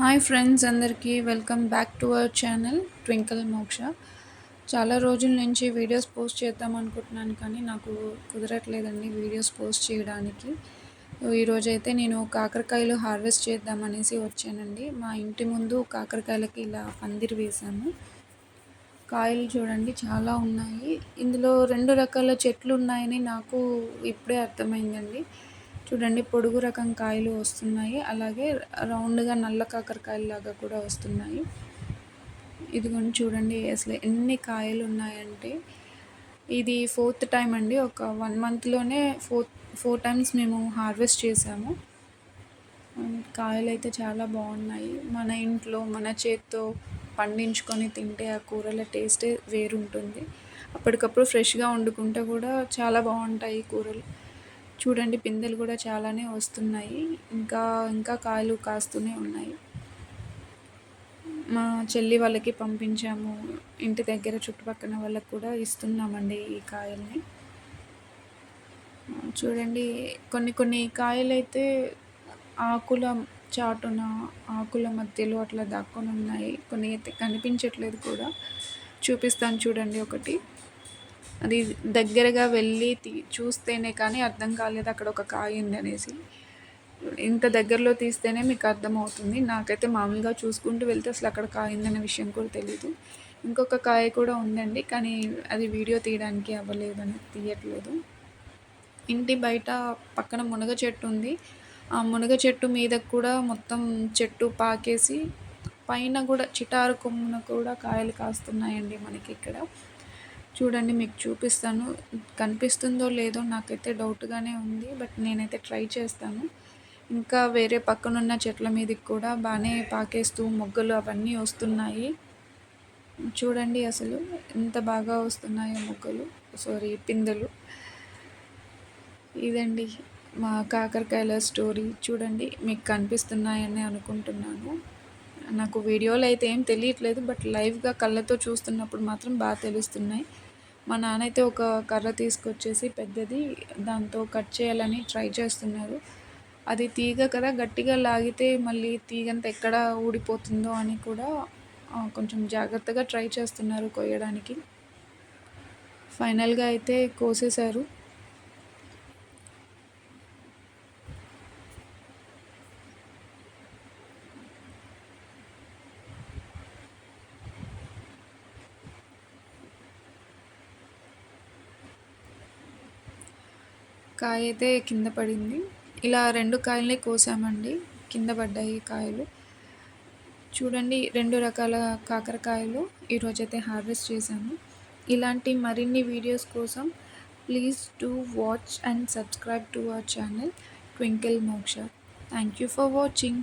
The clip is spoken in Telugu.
హాయ్ ఫ్రెండ్స్ అందరికీ welcome back to our channel Twinkle Moksha. చాలా రోజుల నుంచి వీడియోస్ పోస్ట్ చేద్దాం అనుకుంటున్నాను కానీ నాకు కుదరట్లేదండి వీడియోస్ పోస్ట్ చేయడానికి. ఈరోజైతే నేను కాకరకాయలు హార్వెస్ట్ చేద్దాం అనేసి వచ్చానండి. మా ఇంటి ముందు కాకరకాయలకి ఇలా పందిరి వేశాము కాయలు చూడండి చాలా ఉన్నాయి. ఇందులో రెండు రకాల చెట్లు ఉన్నాయని నాకు ఇప్పుడే అర్థమైందండి. చూడండి పొడుగు రకం కాయలు వస్తున్నాయి. అలాగే రౌండ్గా నల్ల కాకరకాయలు లాగా కూడా వస్తున్నాయి. ఇదిగోండి చూడండి అసలు ఎన్ని కాయలు ఉన్నాయంటే. ఇది ఫోర్త్ టైం అండి. ఒక వన్ మంత్లోనే ఫోర్ ఫోర్ టైమ్స్ మేము హార్వెస్ట్ చేసాము. కాయలు అయితే చాలా బాగున్నాయి. మన ఇంట్లో మన చేత్తో పండించుకొని తింటే ఆ కూరల టేస్టే వేరుంటుంది. అప్పటికప్పుడు ఫ్రెష్గా వండుకుంటే కూడా చాలా బాగుంటాయి కూరలు. చూడండి పిందెలు కూడా చాలానే వస్తున్నాయి. ఇంకా ఇంకా కాయలు కాస్తూనే ఉన్నాయి. మా చెల్లి వాళ్ళకి పంపించాము. ఇంటి దగ్గర చుట్టుపక్కల వాళ్ళకి కూడా ఇస్తున్నామండి ఈ కాయల్ని. చూడండి కొన్ని కొన్ని కాయలు అయితే ఆకుల చాటున ఆకుల మధ్యలో అట్లా దాక్కొని ఉన్నాయి కొన్ని అయితే కనిపించట్లేదు కూడా. చూపిస్తాను చూడండి ఒకటి. అది దగ్గరగా వెళ్ళి తీ చూస్తేనే కానీ అర్థం కాలేదు అక్కడ ఒక కాయ ఉంది అనేసి. ఇంత దగ్గరలో తీస్తేనే మీకు అర్థమవుతుంది. నాకైతే మామూలుగా చూసుకుంటూ వెళ్తే అసలు అక్కడ కాయ ఉందనే విషయం కూడా తెలియదు ఇంకొక కాయ కూడా ఉందండి కానీ అది వీడియో తీయడానికి అవ్వలేదు అని తీయట్లేదు. ఇంటి బయట పక్కన మునగ చెట్టు ఉంది. ఆ మునగ చెట్టు మీద కూడా మొత్తం చెట్టు పాకేసి పైన కూడా చిటారు కొమ్మున కూడా కాయలు కాస్తున్నాయండి మనకి ఇక్కడ. చూడండి మీకు చూపిస్తాను. కనిపిస్తుందో లేదో నాకైతే డౌట్గానే ఉంది బట్ నేనైతే ట్రై చేస్తాను. ఇంకా వేరే పక్కనున్న చెట్ల మీదకి కూడా బాగానే పాకేస్తూ మొగ్గలు అవన్నీ వస్తున్నాయి. చూడండి అసలు ఎంత బాగా వస్తున్నాయో మొగ్గలు. సారీ పిందెలు. ఇదండి మా కాకరకాయల స్టోరీ. చూడండి మీకు కనిపిస్తున్నాయని అనుకుంటున్నాను. నాకు వీడియోలు అయితే ఏం తెలియట్లేదు బట్ లైవ్గా కళ్ళతో చూస్తున్నప్పుడు మాత్రం బాగా తెలుస్తున్నాయి. మా నాన్న అయితే ఒక కర్ర తీసుకొచ్చేసి పెద్దది దాంతో కట్ చేయాలని ట్రై చేస్తున్నారు. అది తీగ కదా గట్టిగా లాగితే మళ్ళీ తీగంత ఎక్కడ ఊడిపోతుందో అని కూడా కొంచెం జాగ్రత్తగా ట్రై చేస్తున్నారు కొయ్యడానికి. ఫైనల్గా అయితే కోసేశారు. కాయ అయితే కింద పడింది. ఇలా రెండు కాయల్ని కోసామండి. కింద పడ్డాయి కాయలు. చూడండి రెండు రకాల కాకరకాయలు ఈరోజైతే హార్వెస్ట్ చేశాను. ఇలాంటి మరిన్ని వీడియోస్ కోసం please to watch and subscribe to our channel Twinkle Moksha. Thank you for watching.